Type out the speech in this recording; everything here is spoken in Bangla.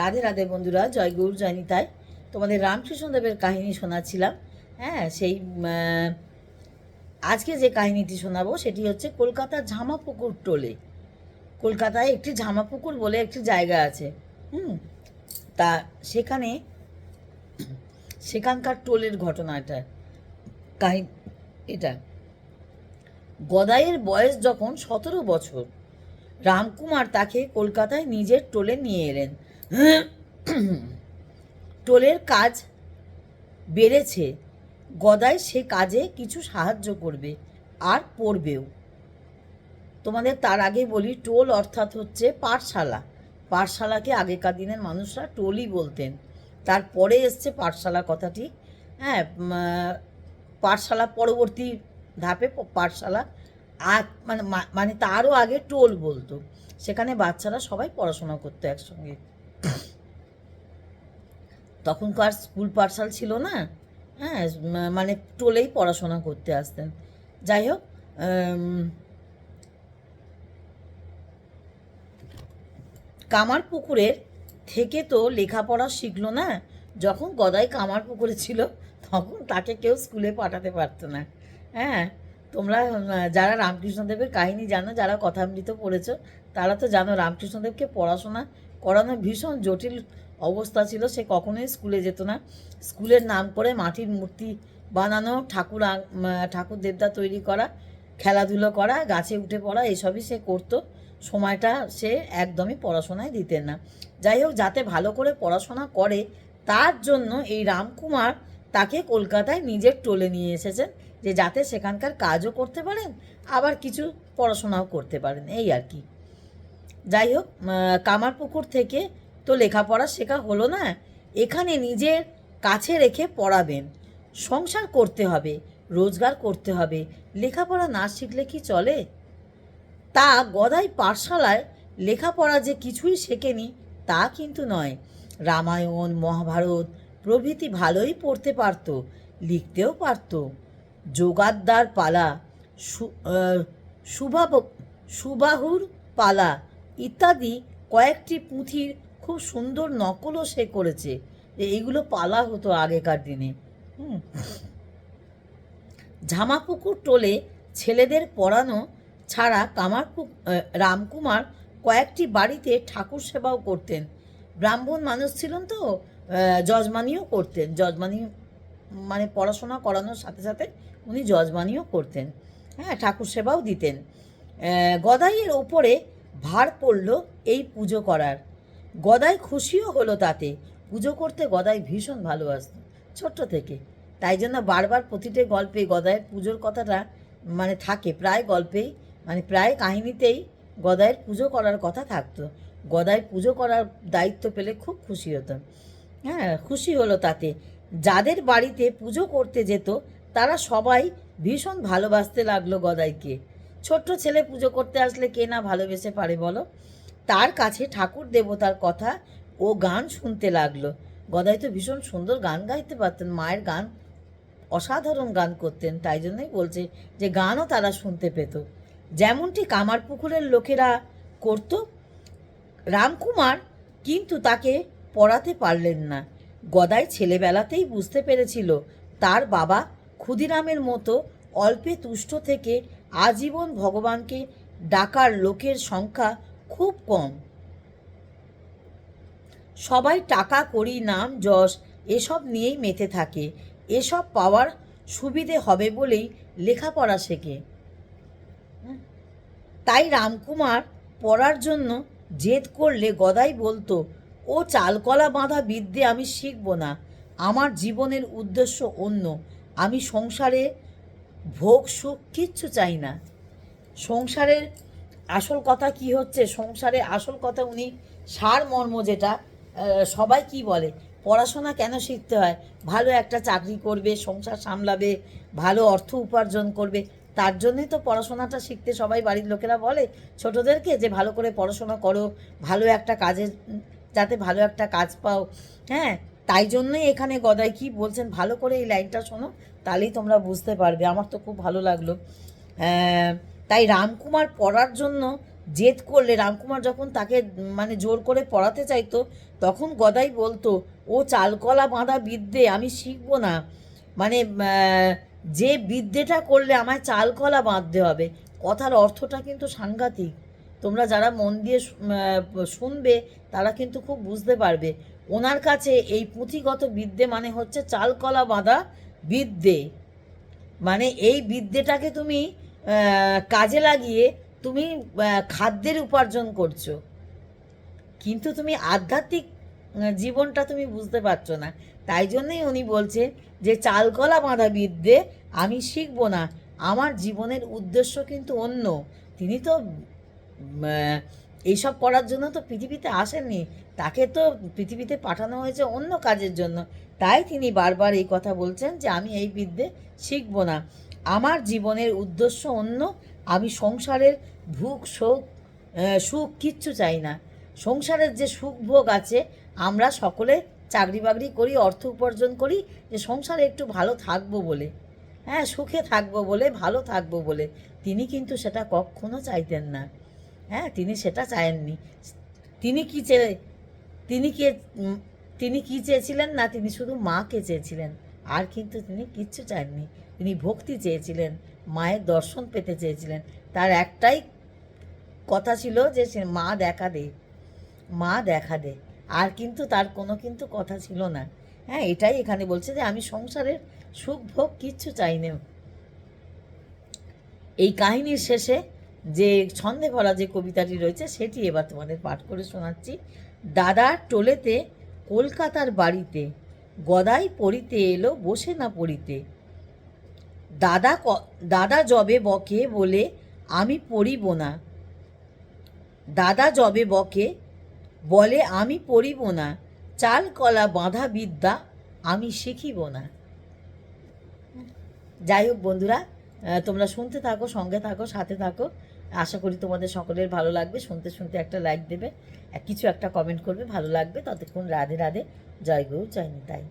রাধে রাধে বন্ধুরা, জয় গৌর জয়নিতাই তোমাদের রামকৃষ্ণদেবের কাহিনী শোনাচ্ছিলাম। হ্যাঁ সেই আজকে যে কাহিনীটি শোনাবো সেটি হচ্ছে কলকাতার ঝামাপুকুর টোলে। কলকাতায় একটি ঝামাপুকুর বলে একটি জায়গা আছে, হুম? তা সেখানে, সেখানকার টোলের ঘটনা এটা কাহিনী এটা। গদাইয়ের বয়স যখন সতেরো বছর, রামকুমার তাকে কলকাতায় নিজের টোলে নিয়ে এলেন। টোলের কাজ বেড়েছে, গদাই সে কাজে কিছু সাহায্য করবে আর পড়বেও। তোমাদের তার আগে বলি, টোল অর্থাৎ হচ্ছে পাঠশালা। পাঠশালাকে আগেকার দিনের মানুষরা টোলই বলতেন। তারপরে এসছে পাঠশালা কথাটি। হ্যাঁ পাঠশালা পরবর্তী ধাপে পাঠশালা মানে মানে তারও আগে টোল বলতো। সেখানে বাচ্চারা সবাই পড়াশোনা করতো একসঙ্গে। তখনকার স্কুল পার্সাল ছিল না হ্যাঁ মানে টোলেই পড়াশোনা করতে আসতেন। যাই হোক কামার পুকুরের থেকে তো লেখাপড়া শিখলো না, যখন গদাই কামার পুকুরে ছিল, তখন তাকে কেউ স্কুলে পাঠাতে পারতো না। হ্যাঁ তোমরা যারা রামকৃষ্ণদেবের কাহিনী জানো, যারা কথামৃত পড়েছো, তারা তো জানো রামকৃষ্ণদেবকে পড়াশোনা করানো ভীষণ জটিল অবস্থা ছিল, সে কখনোই স্কুলে যেত না। স্কুলের নাম করে মাটির মূর্তি বানানো, ঠাকুর ঠাকুর দেবতা তৈরি করা, খেলাধুলো করা, গাছে উঠে পড়া, এসবই সে করতো। সময়টা সে একদমই পড়াশোনায় দিতেন না। যাই হোক, যাতে ভালো করে পড়াশোনা করে, তার জন্য এই রামকুমার তাকে কলকাতায় নিজের টোলে নিয়ে এসেছেন যে, যাতে সেখানকার কাজও করতে পারেন, আবার কিছু পড়াশোনাও করতে পারেন। এই আর কি। যাই হোক কামারপুকুর থেকে তো লেখাপড়া শেখা হলো না। এখানে নিজের কাছে রেখে পড়াবেন। সংসার করতে হবে রোজগার করতে হবে। লেখাপড়া না শিখলে কি চলে? তা গদাই পাঠশালায় লেখাপড়া যে কিছুই শেখেনি তা কিন্তু নয়। রামায়ণ মহাভারত প্রভৃতি ভালোই পড়তে পারতো লিখতেও পারতো। যোগাদ্দার পালা সু- আহ, সুবাব সুবাহুর পালা ইত্যাদি কয়েকটি পুঁথির খুব সুন্দর নকলও সে করেছে। যে এইগুলো পালা হতো আগেকার দিনে। হুম। ঝামাপুকুর টোলে ছেলেদের পড়ানো ছাড়া কামারপু রামকুমার কয়েকটি বাড়িতে ঠাকুর সেবাও করতেন। ব্রাহ্মণ মানুষ ছিলেন তো যজমানিও করতেন। যজমানি মানে পড়াশোনা করানোর সাথে সাথে উনি যজমানিও করতেন। হ্যাঁ ঠাকুর সেবাও দিতেন। গদাইয়ের ওপরে ভার পড়ল এই পুজো করার। গদাই খুশিও হলো তাতে। পুজো করতে গদাই ভীষণ ভালোবাসত, ছোট্ট থেকে। তাই জন্য বারবার প্রতিটি গল্পে গদায়ের পুজোর কথাটা মানে থাকে, প্রায় গল্পেই মানে প্রায় কাহিনীতেই গদায়ের পুজো করার কথা থাকতো। গদায় পুজো করার দায়িত্ব পেলে খুব খুশি হতো হ্যাঁ খুশি হলো তাতে। যাদের বাড়িতে পুজো করতে যেত, তারা সবাই ভীষণ ভালোবাসতে লাগল গদাইকে। ছোট্ট ছেলে পুজো করতে আসলে কে না ভালোবেসে পারে বলো? তার কাছে ঠাকুর দেবতার কথা ও গান শুনতে লাগল। গদাই তো ভীষণ সুন্দর গান গাইতে পারতেন, মায়ের গান, অসাধারণ গান করতেন, তাই জন্যই বলছে যে গানও তারা শুনতে পেত। যেমনটি কামারপুকুরের লোকেরা করত, রামকুমার কিন্তু তাকে পড়াতে পারলেন না। গদাই ছেলেবেলাতেই বুঝতে পেরেছিল, তার বাবা ক্ষুদিরামের মতো অল্পে তুষ্ট থেকে আজীবন ভগবানকে ডাকার লোকের সংখ্যা খুব কম। সবাই টাকা করি, নাম, যশ, এসব নিয়েই মেতে থাকে। এসব পাওয়ার সুবিধে হবে বলেই লেখাপড়া শেখে। তাই রামকুমার পড়ার জন্য জেদ করলে গদাই বলতো, ও চালকলা বাঁধা বিদ্যে আমি শিখব না। আমার জীবনের উদ্দেশ্য অন্য। আমি সংসারে ভোগ সুখ কিচ্ছু চাই না। সংসারের আসল কথা কি হচ্ছে? সংসারে আসল কথা উনি সার মর্ম যেটা সবাই কি বলে? পড়াশোনা কেন শিখতে হয়? ভালো একটা চাকরি করবে, সংসার সামলাবে, ভালো অর্থ উপার্জন করবে। তার জন্যই তো পড়াশোনাটা শিখতে সবাই বাড়ির লোকেরা বলে ছোটদেরকে যে ভালো করে পড়াশোনা করো, ভালো একটা কাজের যাতে ভালো একটা কাজ পাও। হ্যাঁ তাই জন্যই এখানে গদাই কি বলছেন, ভালো করে এই লাইনটা শোনো, তাহলেই তোমরা বুঝতে পারবে। আমার তো খুব ভালো লাগল। তাই রামকুমার পড়ার জন্য জেদ করলে, রামকুমার যখন তাকে মানে জোর করে পড়াতে চাইতো, তখন গদাই বলতো, ও চালকলা বাঁধা বিদ্যে, আমি শিখব না। মানে যে বিদ্যেটা করলে আমায় চালকলা বাঁধতে হবে। কথার অর্থটা কিন্তু সাংঘাতিক। তোমরা যারা মন দিয়ে শুনবে, তারা কিন্তু খুব বুঝতে পারবে। ওনার কাছে এই পুঁথিগত বিদ্যে মানে হচ্ছে চালকলা বাঁধা বিদ্যে। মানে এই বিদ্যেটাকে তুমি কাজে লাগিয়ে তুমি খাদ্যের উপার্জন করছ। কিন্তু তুমি আধ্যাত্মিক জীবনটা তুমি বুঝতে পারছ না। তাই জন্যই উনি বলছে যে, চালকলা বাঁধা বিদ্যে আমি শিখব না। আমার জীবনের উদ্দেশ্য কিন্তু অন্য। তিনি তো এইসব করার জন্য তো পৃথিবীতে আসেননি। তাকে তো পৃথিবীতে পাঠানো হয়েছে অন্য কাজের জন্য। তাই তিনি বারবার এই কথা বলছেন যে, আমি এই বিদ্যে শিখব না। আমার জীবনের উদ্দেশ্য অন্য, আমি সংসারের ভুক শোক সুখ কিচ্ছু চাই না। সংসারের যে সুখ ভোগ আছে, আমরা সকলে চাকরি বাকরি করি, অর্থ উপার্জন করি, যে সংসারে একটু ভালো থাকব বলে। হ্যাঁ সুখে থাকব বলে, ভালো থাকব বলে। তিনি কিন্তু সেটা কখনো চাইতেন না। হ্যাঁ তিনি সেটা চায়েননি। তিনি কি চেয়ে তিনি কে তিনি কি চেয়েছিলেন না তিনি শুধু মাকে চেয়েছিলেন। আর কিন্তু তিনি কিচ্ছু চাননি তিনি ভক্তি চেয়েছিলেন, মায়ের দর্শন পেতে চেয়েছিলেন। তার একটাই কথা ছিল যে সে মা দেখা দে, মা দেখা দে। আর কিন্তু তার কোনো কিন্তু কথা ছিল না। হ্যাঁ এটাই এখানে বলছে যে আমি সংসারের সুখ ভোগ কিচ্ছু চাই না এই কাহিনীর শেষে যে ছন্দে ভরা যে কবিতাটি রয়েছে, সেটি এবার তোমাদের পাঠ করে শোনাচ্ছি। দাদার টোলেতে, কলকাতার বাড়িতে, গদাই পড়িতে এলো, বসে না পড়িতে। দাদা দাদা জবে বকে বলে আমি পড়িব না। দাদা জবে বকে বলে আমি পড়িব না। চাল কলা বাঁধা বিদ্যা আমি শিখিব না। যাই হোক বন্ধুরা তোমরা শুনতে থাকো, সঙ্গে থাকো, সাথে থাকো। আশা করি তোমাদের সকলের ভালো লাগবে। শুনতে শুনতে একটা লাইক দেবে কিছু একটা কমেন্ট করবে, ভালো লাগবে। ততক্ষণ রাধে রাধে, জয় গৌ জয় নিতাই।